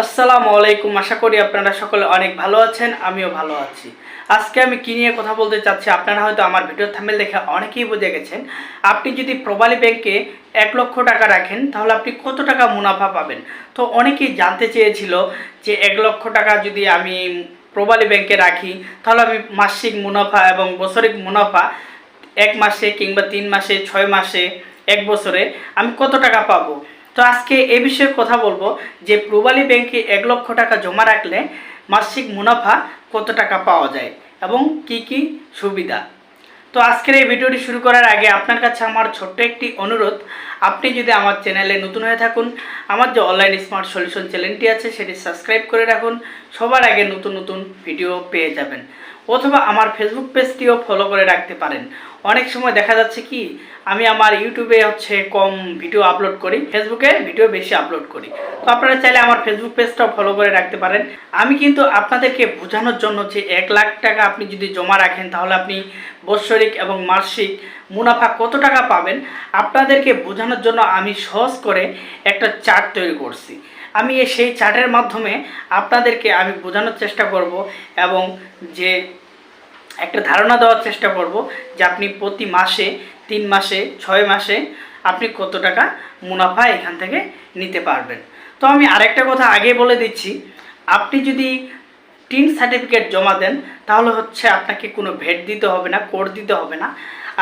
আসসালামু আলাইকুম। আশা করি আপনারা সকলে অনেক ভালো আছেন, আমিও ভালো আছি। আজকে আমি কি নিয়ে কথা বলতে চাচ্ছি আপনারা হয়তো আমার ভিডিও থামেল দেখে অনেকেই বুঝে গেছেন। আপনি যদি প্রবালী ব্যাংকে এক লক্ষ টাকা রাখেন, তাহলে আপনি কত টাকা মুনাফা পাবেন? তো অনেকেই জানতে চেয়েছিল যে এক লক্ষ টাকা যদি আমি প্রবালী ব্যাংকে রাখি, তাহলে আমি মাসিক মুনাফা এবং বছরিক মুনাফা এক মাসে কিংবা তিন মাসে, ছয় মাসে, এক বছরে আমি কত টাকা পাবো? তো আজকে এ বিষয়ে কথা বলব যে প্রবালী ব্যাংকে এক লক্ষ টাকা জমা রাখলে মাসিক মুনাফা কত টাকা পাওয়া যায় এবং কি কি সুবিধা? তো আজকের এই ভিডিওটি শুরু করার আগে আপনার কাছে আমার ছোট্ট একটি অনুরোধ। আপনি যদি আমার চ্যানেলে নতুন হয়ে থাকুন, আমার যে অনলাইন স্মার্ট সলিউশন চ্যানেলটি আছে, সেটি সাবস্ক্রাইব করে রাখুন। সবার আগে নতুন নতুন ভিডিও পেয়ে যাবেন। অথবা আমার ফেসবুক পেজটিও ফলো করে রাখতে পারেন। অনেক সময় দেখা যাচ্ছে কি, আমি আমার ইউটিউবে হচ্ছে কম ভিডিও আপলোড করি ফেসবুকে ভিডিও বেশি আপলোড করি। তো আপনারা চাইলে আমার ফেসবুক পেজটাও ফলো করে রাখতে পারেন। আমি কিন্তু আপনাদেরকে বোঝানোর জন্য যে এক লাখ টাকা আপনি যদি জমা রাখেন, তাহলে আপনি বৎসরিক এবং মাসিক মুনাফা কত টাকা পাবেন? আপনাদেরকে বোঝানোর জন্য আমি সহজ করে একটা চার্ট তৈরি করছি। আমি সেই চার্টের মাধ্যমে আপনাদেরকে আমি বোঝানোর চেষ্টা করব এবং যে একটা ধারণা দেওয়ার চেষ্টা করব যে আপনি প্রতি মাসে, তিন মাসে, ছয় মাসে আপনি কত টাকা মুনাফা এখান থেকে নিতে পারবেন। তো আমি আরেকটা কথা আগে বলে দিচ্ছি, আপনি যদি টিন সার্টিফিকেট জমা দেন তাহলে হচ্ছে আপনাকে কোনো ভেট দিতে হবে না কোড দিতে হবে না।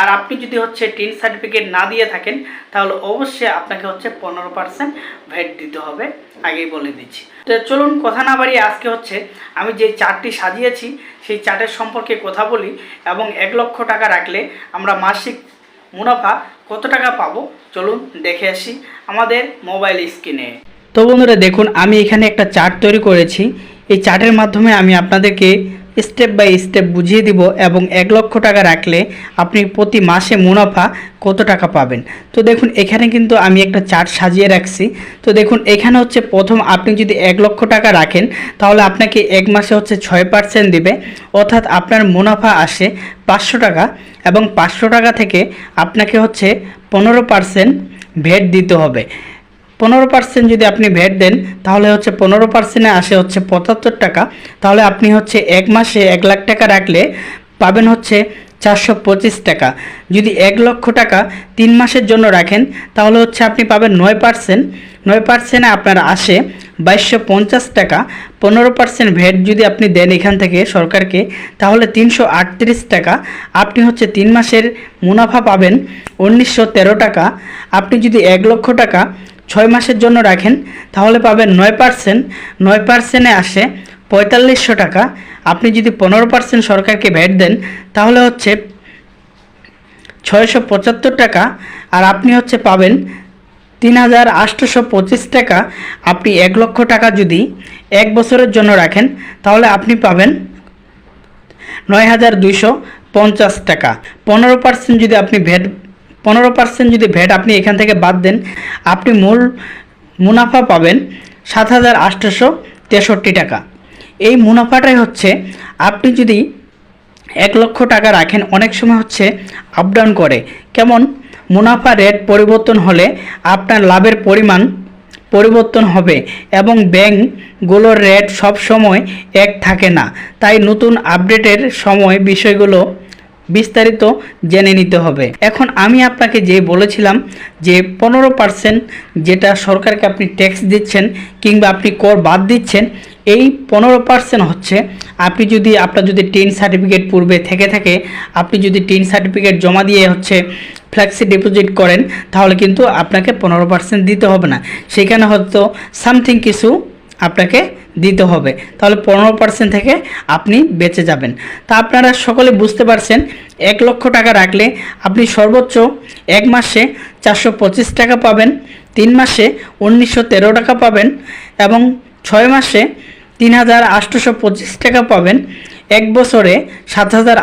আর আপনি যদি হচ্ছে টিন সার্টিফিকেট না দিয়ে থাকেন, তাহলে অবশ্যই আপনাকে হচ্ছে পনেরো পার্সেন্ট ভেট দিতে হবে। আগেই বলে দিচ্ছি। তো চলুন কথা না বাড়িয়ে আজকে হচ্ছে আমি যে চার্টটি সাজিয়েছি, সেই চার্টের সম্পর্কে কথা বলি এবং এক লক্ষ টাকা রাখলে আমরা মাসিক মুনাফা কত টাকা পাবো? চলুন দেখে আসি আমাদের মোবাইল স্ক্রিনে। তো বন্ধুরা দেখুন, আমি এখানে একটা চার্ট তৈরি করেছি। এই চার্টের মাধ্যমে আমি আপনাদেরকে স্টেপ বাই স্টেপ বুঝিয়ে দিব এবং এক লক্ষ টাকা রাখলে আপনি প্রতি মাসে মুনাফা কত টাকা পাবেন? তো দেখুন, এখানে কিন্তু আমি একটা চার্ট সাজিয়ে রাখছি। তো দেখুন, এখানে হচ্ছে প্রথম আপনি যদি এক লক্ষ টাকা রাখেন, তাহলে আপনাকে এক মাসে হচ্ছে ছয় পার্সেন্ট দেবে। অর্থাৎ আপনার মুনাফা আসে পাঁচশো টাকা এবং পাঁচশো টাকা থেকে আপনাকে হচ্ছে পনেরো পার্সেন্ট ভেট দিতে হবে। পনেরো পার্সেন্ট যদি আপনি ভ্যাট দেন, তাহলে হচ্ছে পনেরো পার্সেন্টে আসে হচ্ছে পঁচাত্তর টাকা। তাহলে আপনি হচ্ছে এক মাসে এক লাখ টাকা রাখলে পাবেন হচ্ছে চারশো পঁচিশ টাকা। যদি এক লক্ষ টাকা তিন মাসের জন্য রাখেন, তাহলে হচ্ছে আপনি পাবেন নয় পার্সেন্ট নয় পার্সেন্টে আপনার আসে বাইশশো পঞ্চাশ টাকা। পনেরো পার্সেন্ট ভ্যাট যদি আপনি দেন এখান থেকে সরকারকে, তাহলে তিনশো আটত্রিশ টাকা। আপনি হচ্ছে তিন মাসের মুনাফা পাবেন উনিশশো তেরো টাকা। আপনি যদি এক লক্ষ টাকা ছয় মাসের জন্য রাখেন, তাহলে পাবেন নয় পার্সেন্ট। নয় পার্সেন্টে আসে পঁয়তাল্লিশশো টাকা। আপনি যদি পনেরো পার্সেন্ট সরকারকে ভ্যাট দেন, তাহলে হচ্ছে ছয়শো পঁচাত্তর টাকা। আর আপনি হচ্ছে পাবেন তিন হাজার আটশোশো পঁচিশ টাকা। আপনি এক লক্ষ টাকা যদি এক বছরের জন্য রাখেন, তাহলে আপনি পাবেন নয় হাজার দুইশো পঞ্চাশ টাকা। পনেরো পার্সেন্ট যদি আপনি ভ্যাট পনেরো পার্সেন্ট যদি ভ্যাট আপনি এখান থেকে বাদ দেন, আপনি মূল মুনাফা পাবেন সাত হাজার আটশোশো তেষট্টি টাকা। এই মুনাফাটাই হচ্ছে আপনি যদি এক লক্ষ টাকা রাখেন, অনেক সময় হচ্ছে আপ ডাউন করে। কেমন? মুনাফা রেট পরিবর্তন হলে আপনার লাভের পরিমাণ পরিবর্তন হবে এবং ব্যাংকগুলোর রেট সব সময় এক থাকে না। তাই নতুন আপডেটের সময় বিষয়গুলো বিস্তারিত জেনে নিতে হবে। এখন আমি আপনাকে যে বলেছিলাম যে পনেরো পার্সেন্ট যেটা সরকারকে আপনি ট্যাক্স দিচ্ছেন কিংবা আপনি কর বাদ দিচ্ছেন, এই পনেরো পার্সেন্ট হচ্ছে আপনি যদি, আপনার যদি টেন সার্টিফিকেট পূর্বে থেকে থাকে, আপনি যদি টেন সার্টিফিকেট জমা দিয়ে হচ্ছে ফ্ল্যাক্সি ডিপোজিট করেন, তাহলে কিন্তু আপনাকে পনেরো পার্সেন্ট দিতে হবে না। সেখানে হয়তো সামথিং কিছু আপনাকে দিতে হবে। তাহলে পনেরো পার্সেন্ট থেকে আপনি বেঁচে যাবেন। তা আপনারা সকলে বুঝতে পারছেন, এক লক্ষ টাকা রাখলে আপনি সর্বোচ্চ এক মাসে চারশো পঁচিশ টাকা পাবেন, তিন মাসে উনিশশো তেরো টাকা পাবেন এবং ছয় মাসে তিন হাজার পঁচিশ টাকা পাবেন। এক বছরে সাত হাজার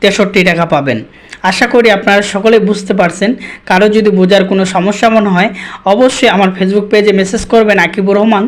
তেষট্টি টাকা পাবেন। আশা করি আপনারা সকলে বুঝতে পারছেন। কারও যদি বোঝার কোনো সমস্যা মনে হয়, অবশ্যই আমার ফেসবুক পেজে মেসেজ করবেন, আকিবুর রহমান।